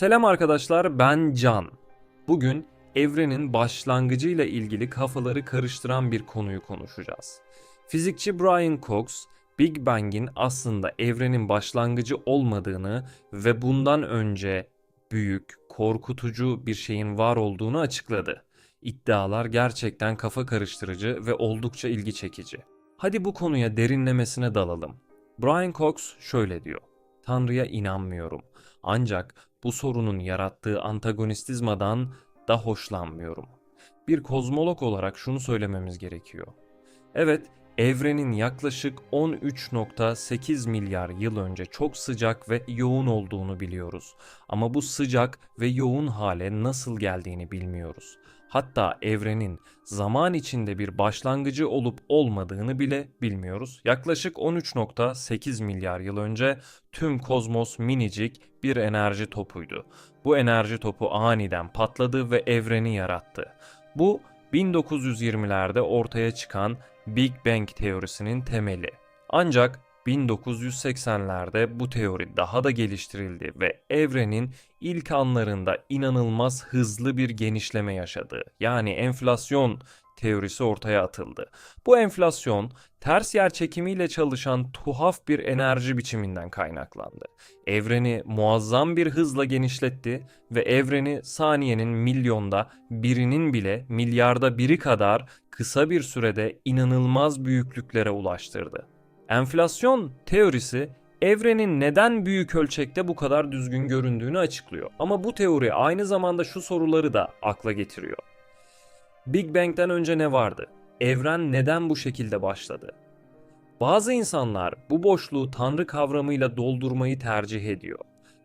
Selam arkadaşlar, ben Can. Bugün evrenin başlangıcıyla ilgili kafaları karıştıran bir konuyu konuşacağız. Fizikçi Brian Cox, Big Bang'in aslında evrenin başlangıcı olmadığını ve bundan önce büyük, korkutucu bir şeyin var olduğunu açıkladı. İddialar gerçekten kafa karıştırıcı ve oldukça ilgi çekici. Hadi bu konuya derinlemesine dalalım. Brian Cox şöyle diyor. Tanrı'ya inanmıyorum. Ancak bu sorunun yarattığı antagonistizmadan da hoşlanmıyorum. Bir kozmolog olarak şunu söylememiz gerekiyor. Evet, evrenin yaklaşık 13.8 milyar yıl önce çok sıcak ve yoğun olduğunu biliyoruz. Ama bu sıcak ve yoğun hale nasıl geldiğini bilmiyoruz. Hatta evrenin zaman içinde bir başlangıcı olup olmadığını bile bilmiyoruz. Yaklaşık 13.8 milyar yıl önce tüm kozmos minicik bir enerji topuydu. Bu enerji topu aniden patladı ve evreni yarattı. Bu 1920'lerde ortaya çıkan Big Bang teorisinin temeli. Ancak 1980'lerde bu teori daha da geliştirildi ve evrenin ilk anlarında inanılmaz hızlı bir genişleme yaşadı. Yani enflasyon teorisi ortaya atıldı. Bu enflasyon ters yer çekimiyle çalışan tuhaf bir enerji biçiminden kaynaklandı. Evreni muazzam bir hızla genişletti ve evreni saniyenin milyonda birinin bile milyarda biri kadar kısa bir sürede inanılmaz büyüklüklere ulaştırdı. Enflasyon teorisi evrenin neden büyük ölçekte bu kadar düzgün göründüğünü açıklıyor. Ama bu teori aynı zamanda şu soruları da akla getiriyor. Big Bang'den önce ne vardı? Evren neden bu şekilde başladı? Bazı insanlar bu boşluğu tanrı kavramıyla doldurmayı tercih ediyor.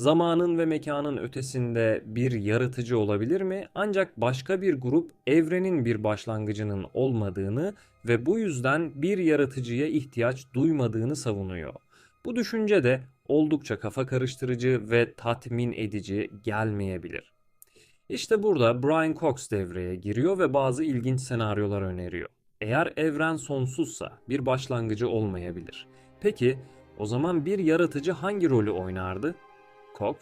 Zamanın ve mekanın ötesinde bir yaratıcı olabilir mi? Ancak başka bir grup evrenin bir başlangıcının olmadığını ve bu yüzden bir yaratıcıya ihtiyaç duymadığını savunuyor. Bu düşünce de oldukça kafa karıştırıcı ve tatmin edici gelmeyebilir. İşte burada Brian Cox devreye giriyor ve bazı ilginç senaryolar öneriyor. Eğer evren sonsuzsa bir başlangıcı olmayabilir. Peki o zaman bir yaratıcı hangi rolü oynardı? Cox,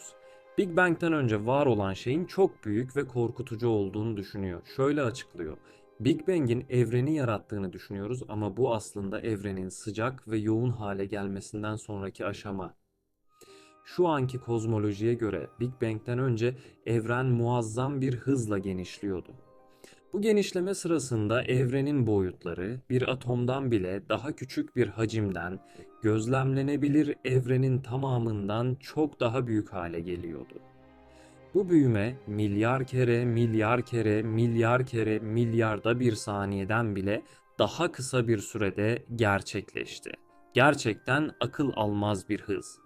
Big Bang'den önce var olan şeyin çok büyük ve korkutucu olduğunu düşünüyor. Şöyle açıklıyor. Big Bang'in evreni yarattığını düşünüyoruz ama bu aslında evrenin sıcak ve yoğun hale gelmesinden sonraki aşama. Şu anki kozmolojiye göre Big Bang'den önce evren muazzam bir hızla genişliyordu. Bu genişleme sırasında evrenin boyutları bir atomdan bile daha küçük bir hacimden gözlemlenebilir evrenin tamamından çok daha büyük hale geliyordu. Bu büyüme milyar kere, milyar kere, milyar kere, milyarda bir saniyeden bile daha kısa bir sürede gerçekleşti. Gerçekten akıl almaz bir hız.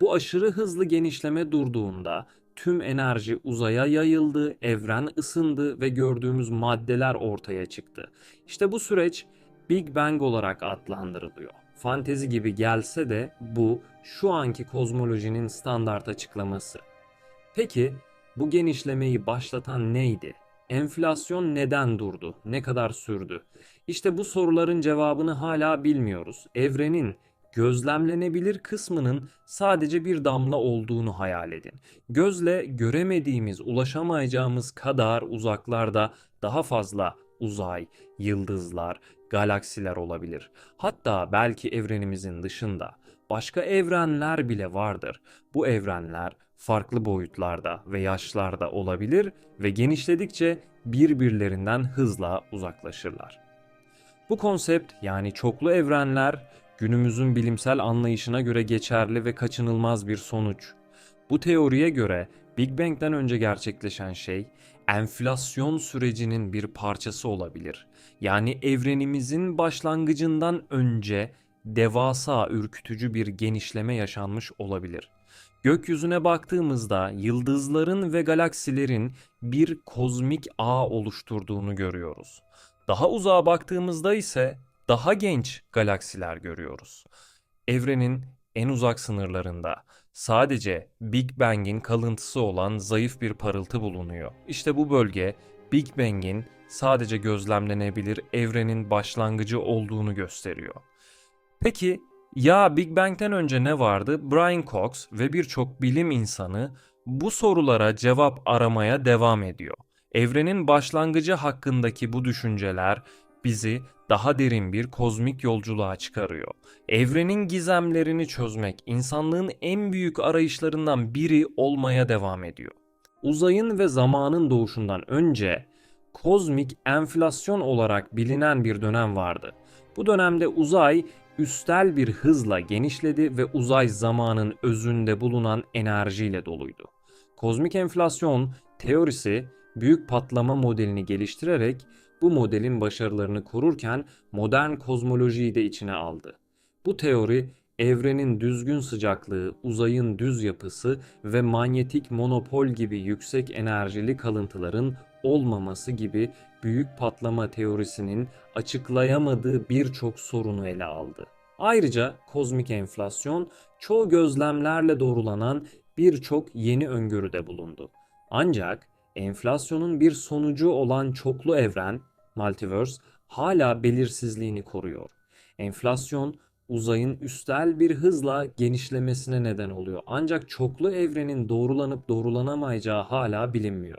Bu aşırı hızlı genişleme durduğunda tüm enerji uzaya yayıldı, evren ısındı ve gördüğümüz maddeler ortaya çıktı. İşte bu süreç Big Bang olarak adlandırılıyor. Fantezi gibi gelse de bu şu anki kozmolojinin standart açıklaması. Peki bu genişlemeyi başlatan neydi? Enflasyon neden durdu? Ne kadar sürdü? İşte bu soruların cevabını hala bilmiyoruz. Evrenin gözlemlenebilir kısmının sadece bir damla olduğunu hayal edin. Gözle göremediğimiz, ulaşamayacağımız kadar uzaklarda daha fazla uzay, yıldızlar, galaksiler olabilir. Hatta belki evrenimizin dışında başka evrenler bile vardır. Bu evrenler farklı boyutlarda ve yaşlarda olabilir ve genişledikçe birbirlerinden hızla uzaklaşırlar. Bu konsept yani çoklu evrenler günümüzün bilimsel anlayışına göre geçerli ve kaçınılmaz bir sonuç. Bu teoriye göre Big Bang'den önce gerçekleşen şey enflasyon sürecinin bir parçası olabilir. Yani evrenimizin başlangıcından önce devasa ürkütücü bir genişleme yaşanmış olabilir. Gökyüzüne baktığımızda yıldızların ve galaksilerin bir kozmik ağ oluşturduğunu görüyoruz. Daha uzağa baktığımızda ise daha genç galaksiler görüyoruz. Evrenin en uzak sınırlarında sadece Big Bang'in kalıntısı olan zayıf bir parıltı bulunuyor. İşte bu bölge Big Bang'in sadece gözlemlenebilir evrenin başlangıcı olduğunu gösteriyor. Peki ya Big Bang'ten önce ne vardı? Brian Cox ve birçok bilim insanı Bu sorulara cevap aramaya devam ediyor. Evrenin başlangıcı hakkındaki bu düşünceler bizi daha derin bir kozmik yolculuğa çıkarıyor. Evrenin gizemlerini çözmek insanlığın en büyük arayışlarından biri olmaya devam ediyor. Uzayın ve zamanın doğuşundan önce kozmik enflasyon olarak bilinen bir dönem vardı. Bu dönemde uzay üstel bir hızla genişledi ve uzay zamanın özünde bulunan enerjiyle doluydu. Kozmik enflasyon teorisi büyük patlama modelini geliştirerek bu modelin başarılarını korurken modern kozmolojiyi de içine aldı. Bu teori evrenin düzgün sıcaklığı, uzayın düz yapısı ve manyetik monopol gibi yüksek enerjili kalıntıların olmaması gibi büyük patlama teorisinin açıklayamadığı birçok sorunu ele aldı. Ayrıca kozmik enflasyon çoğu gözlemlerle doğrulanan birçok yeni öngörüde bulundu. Ancak enflasyonun bir sonucu olan çoklu evren, multiverse, hala belirsizliğini koruyor. Enflasyon uzayın üstel bir hızla genişlemesine neden oluyor. Ancak çoklu evrenin doğrulanıp doğrulanamayacağı hala bilinmiyor.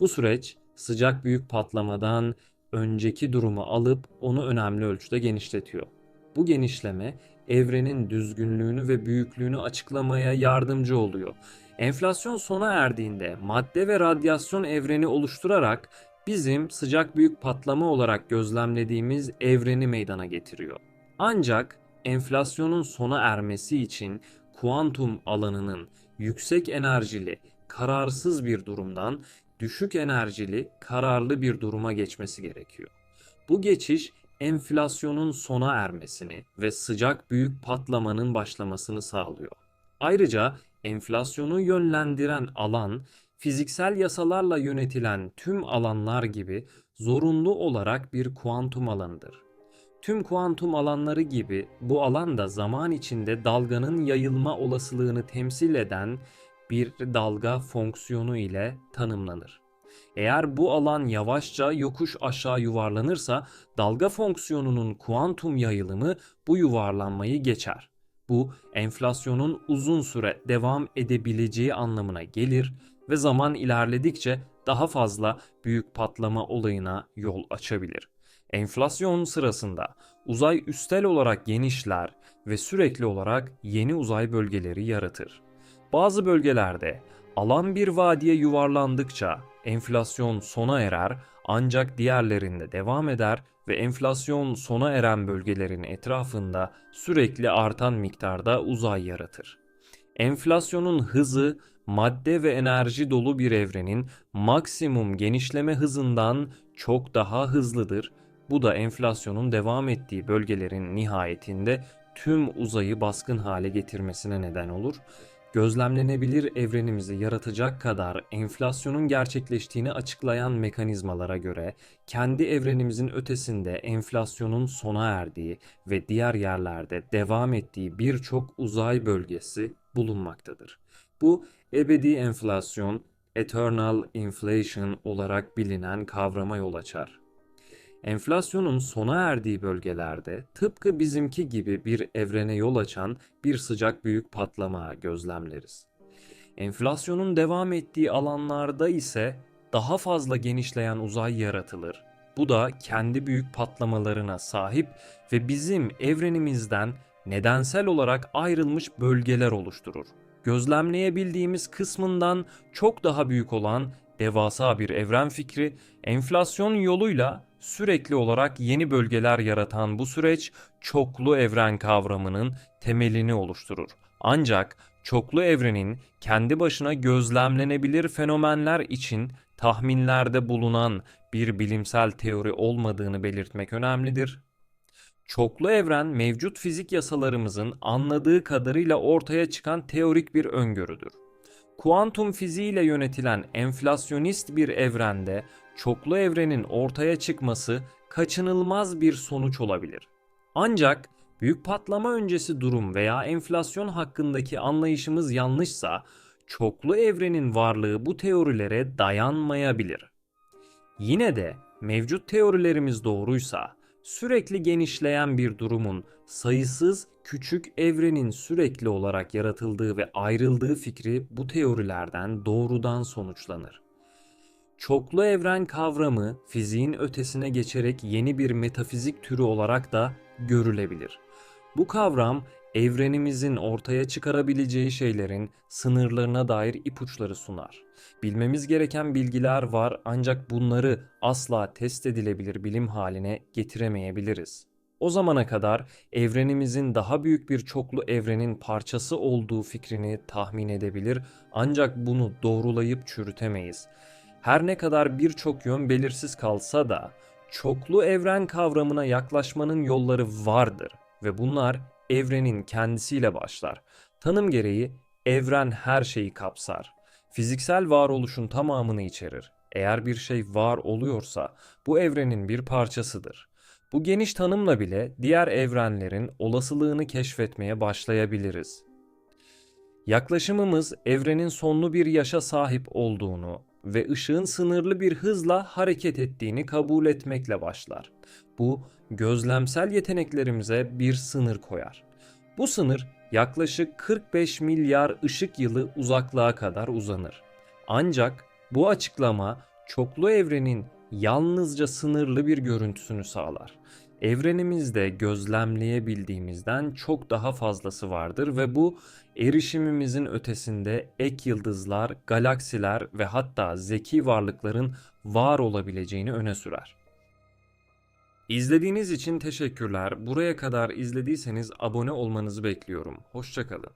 Bu süreç sıcak büyük patlamadan önceki durumu alıp onu önemli ölçüde genişletiyor. Bu genişleme evrenin düzgünlüğünü ve büyüklüğünü açıklamaya yardımcı oluyor. Enflasyon sona erdiğinde madde ve radyasyon evreni oluşturarak bizim sıcak büyük patlama olarak gözlemlediğimiz evreni meydana getiriyor. Ancak enflasyonun sona ermesi için kuantum alanının yüksek enerjili, kararsız bir durumdan düşük enerjili, kararlı bir duruma geçmesi gerekiyor. Bu geçiş enflasyonun sona ermesini ve sıcak büyük patlamanın başlamasını sağlıyor. Ayrıca enflasyonu yönlendiren alan fiziksel yasalarla yönetilen tüm alanlar gibi zorunlu olarak bir kuantum alanıdır. Tüm kuantum alanları gibi bu alan da zaman içinde dalganın yayılma olasılığını temsil eden bir dalga fonksiyonu ile tanımlanır. Eğer bu alan yavaşça yokuş aşağı yuvarlanırsa dalga fonksiyonunun kuantum yayılımı bu yuvarlanmayı geçer. Bu enflasyonun uzun süre devam edebileceği anlamına gelir ve zaman ilerledikçe daha fazla büyük patlama olayına yol açabilir. Enflasyon sırasında uzay üstel olarak genişler ve sürekli olarak yeni uzay bölgeleri yaratır. Bazı bölgelerde alan bir vadiye yuvarlandıkça enflasyon sona erer ancak diğerlerinde devam eder ve enflasyon sona eren bölgelerin etrafında sürekli artan miktarda uzay yaratır. Enflasyonun hızı madde ve enerji dolu bir evrenin maksimum genişleme hızından çok daha hızlıdır. Bu da enflasyonun devam ettiği bölgelerin nihayetinde tüm uzayı baskın hale getirmesine neden olur gözlemlenebilir evrenimizi yaratacak kadar enflasyonun gerçekleştiğini açıklayan mekanizmalara göre kendi evrenimizin ötesinde enflasyonun sona erdiği ve diğer yerlerde devam ettiği birçok uzay bölgesi bulunmaktadır. Bu ebedi enflasyon, eternal inflation olarak bilinen kavrama yol açar. Enflasyonun sona erdiği bölgelerde tıpkı bizimki gibi bir evrene yol açan bir sıcak büyük patlama gözlemleriz. Enflasyonun devam ettiği alanlarda ise daha fazla genişleyen uzay yaratılır. Bu da kendi büyük patlamalarına sahip ve bizim evrenimizden nedensel olarak ayrılmış bölgeler oluşturur. Gözlemleyebildiğimiz kısmından çok daha büyük olan devasa bir evren fikri enflasyon yoluyla sürekli olarak yeni bölgeler yaratan bu süreç çoklu evren kavramının temelini oluşturur. Ancak çoklu evrenin kendi başına gözlemlenebilir fenomenler için tahminlerde bulunan bir bilimsel teori olmadığını belirtmek önemlidir. Çoklu evren mevcut fizik yasalarımızın anladığı kadarıyla ortaya çıkan teorik bir öngörüdür. Kuantum fiziğiyle yönetilen enflasyonist bir evrende çoklu evrenin ortaya çıkması kaçınılmaz bir sonuç olabilir. Ancak büyük patlama öncesi durum veya enflasyon hakkındaki anlayışımız yanlışsa çoklu evrenin varlığı bu teorilere dayanmayabilir. Yine de mevcut teorilerimiz doğruysa sürekli genişleyen bir durumun sayısız küçük evrenin sürekli olarak yaratıldığı ve ayrıldığı fikri bu teorilerden doğrudan sonuçlanır. Çoklu evren kavramı fiziğin ötesine geçerek yeni bir metafizik türü olarak da görülebilir. Bu kavram evrenimizin ortaya çıkarabileceği şeylerin sınırlarına dair ipuçları sunar. Bilmemiz gereken bilgiler var ancak bunları asla test edilebilir bilim haline getiremeyebiliriz. O zamana kadar evrenimizin daha büyük bir çoklu evrenin parçası olduğu fikrini tahmin edebilir ancak bunu doğrulayıp çürütemeyiz. Her ne kadar birçok yön belirsiz kalsa da çoklu evren kavramına yaklaşmanın yolları vardır ve bunlar evrenin kendisiyle başlar. Tanım gereği evren her şeyi kapsar. Fiziksel varoluşun tamamını içerir. Eğer bir şey var oluyorsa bu evrenin bir parçasıdır. Bu geniş tanımla bile diğer evrenlerin olasılığını keşfetmeye başlayabiliriz. Yaklaşımımız evrenin sonlu bir yaşa sahip olduğunu ve ışığın sınırlı bir hızla hareket ettiğini kabul etmekle başlar. Bu gözlemsel yeteneklerimize bir sınır koyar. Bu sınır yaklaşık 45 milyar ışık yılı uzaklığa kadar uzanır. Ancak bu açıklama çoklu evrenin yalnızca sınırlı bir görüntüsünü sağlar. Evrenimizde gözlemleyebildiğimizden çok daha fazlası vardır ve bu erişimimizin ötesinde ek yıldızlar, galaksiler ve hatta zeki varlıkların var olabileceğini öne sürer. İzlediğiniz için teşekkürler. Buraya kadar izlediyseniz abone olmanızı bekliyorum. Hoşçakalın.